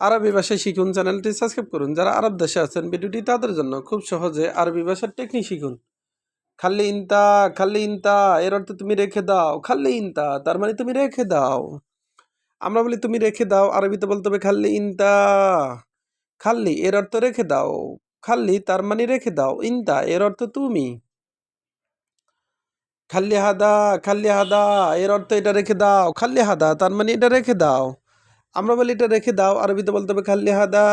আরবি ভাষায় শিখুন চ্যানেলটি সাবস্ক্রাইব করুন। যারা আরব দেশে আছেন, ভিডিওটি তাদের জন্য খুব সহজে আরবি ভাষার টেকনিক শিখুন। খাল্লি ইনতা খাল্লি ইনতা, এর অর্থ তুমি রেখে দাও। খাল্লি ইনতা, তার মানে তুমি রেখে দাও। আমরা বলি তুমি রেখে দাও, আরবিতে বলতে হবে খাল্লি ইনতা। খাল্লি এর অর্থ রেখে দাও। খাল্লি তার মানে রেখে দাও। ইনতা, এর অর্থ তুমি। খাল্লি হাদা খাল্লি হাদা, এর অর্থ এটা রেখে দাও। খাল্লি হাদা, তার মানে এটা রেখে দাও। আমরা বলি এটা রেখে দাও, আরবিতে বলতে হবে খাল্লি হাদা।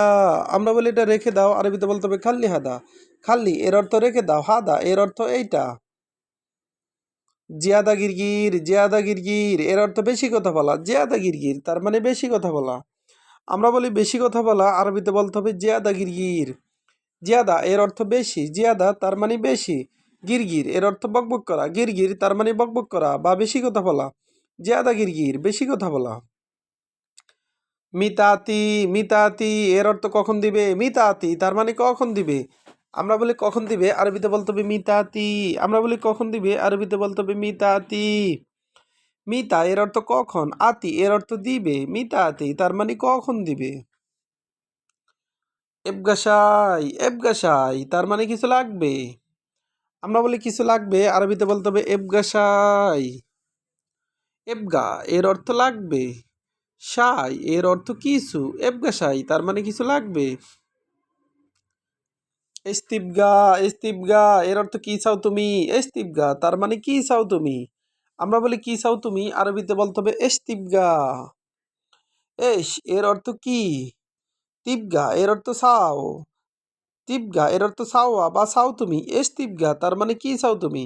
আমরা বলি এটা রেখে দাও, আরবিতে বলতে হবে খাল্লি হাদা। খাল্লি, এর অর্থ রেখে দাও, হাদা, এর অর্থ এইটা। জিয়াদা গিরগির জিয়াদা গিরগির, এর অর্থ বেশি কথা বলা, জিয়াদা গিরগির, তার মানে বেশি কথা বলা। আমরা বলি বেশি কথা বলা, আরবিতে বলতে হবে জিয়াদা গিরগির। জিয়াদা, এর অর্থ বেশি, জিয়াদা, তার মানে বেশি। গিরগির, এর অর্থ বকবক করা, গিরগির, তার মানে বকবক করা, বা বেশি কথা বলা। জিয়াদা গিরগির, বেশি কথা বলা। মিতাতি মিতাতি, এর অর্থ কখন দিবে? মিতাতি, তার মানে কখন দিবে? আমরা বলি কখন দিবে? আরবিতে বলতে হবে মিতাতি। আমরা বলি কখন দিবে? আরবিতে বলতে হবে মিতাতি। মিতা, এর অর্থ কখন? আতি, এর অর্থ দিবে। মিতাতি, তার মানে কখন দিবে? এবগাসাই এবগাসাই তার মানে কিছু লাগবে। আমরা বলি কিছু লাগবে, আরবিতে বলতে হবে এবগাসাই এবগা এর অর্থ লাগবে। সাই, এর অর্থ কিছু। এবগা সাই, তার মানে কিছু লাগবে। এস্তিবগা এস্তিবগা এর অর্থ কি চাও তুমি? এস্তিবগা তার মানে কি চাও তুমি? আমরা বলি কি চাও তুমি? আরবিতে বলতে হবে এস্তিবগা এস, এর অর্থ কি? তিবগা এর অর্থ চাও। তিবগা এর অর্থ চাওয়া বা চাও তুমি? এস্তিবগা তার মানে কি চাও তুমি?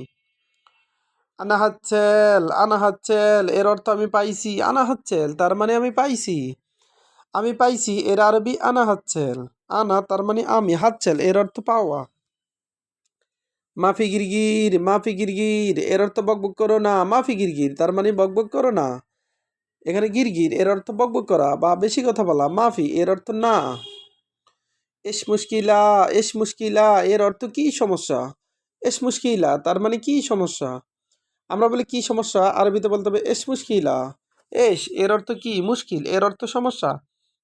আনা হাচ্ছেল আনা হাচ্ছেল, এর অর্থ আমি পাইছি, আনা হাচ্ছেল, তার মানে আমি পাইছি। আমি পাইছি, এর আরবি আনা হাচ্ছেল, আনা তার মানে আমি, হাচ্ছেল, এর অর্থ পাওয়া। মাফি গিরগির মাফি গিরগির, এর অর্থ বকবক করো না, মাফি গিরগির, তার মানে বকবক করো না। এখানে গিরগির, এর অর্থ বকবক করা বা বেশি কথা বলা, মাফি, এর অর্থ না। এস মুশকিলা এস মুশকিলা, এর অর্থ কি সমস্যা? এস মুশকিলা, তার মানে কি সমস্যা? আমরা বলি, কি সমস্যা? আরবিতে বলতে হবে, এস মুশকিলা। এস এর অর্থ কি? মুশকিল। এর অর্থ সমস্যা।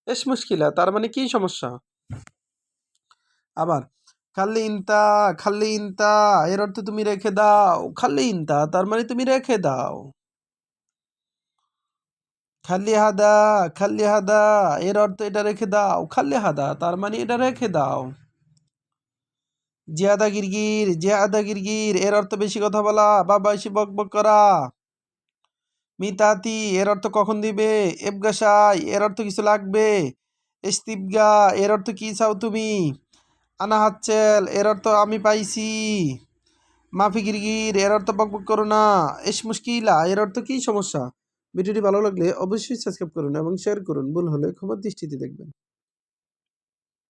এস মুশকিলা। তার মানে কি সমস্যা? আবার খাল্লি ইনতা খাল্লি ইনতা এর অর্থ তুমি রেখে দাও। খাল্লি ইনতা তার মানে তুমি রেখে দাও। খাল্লি হাদা খাল্লি হাদা এর অর্থ এটা রেখে দাও। খাল্লি হাদা তার মানে এটা রেখে দাও। জিয়াদা গিরগির জিয়াদা গিরগির, এর অর্থ বেশি কথা বলা। বা বেশি বক বক করা। মিতাতি, এর অর্থ কখন দিবে? এবগাসাই এর অর্থ কিছু লাগবে? ইস্তিবগা এর অর্থ কি চাও তুমি? আনা হাচ্ছেল এর অর্থ আমি পাইছি। মাফি গিরগির, এর অর্থ বকবক করো না। এস মুশকিলা, এর অর্থ কি সমস্যা? ভিডিওটি ভালো লাগলে অবশ্যই সাবস্ক্রাইব করুন এবং শেয়ার করুন। ভুল হলে ক্ষমার দৃষ্টিতে দেখবেন।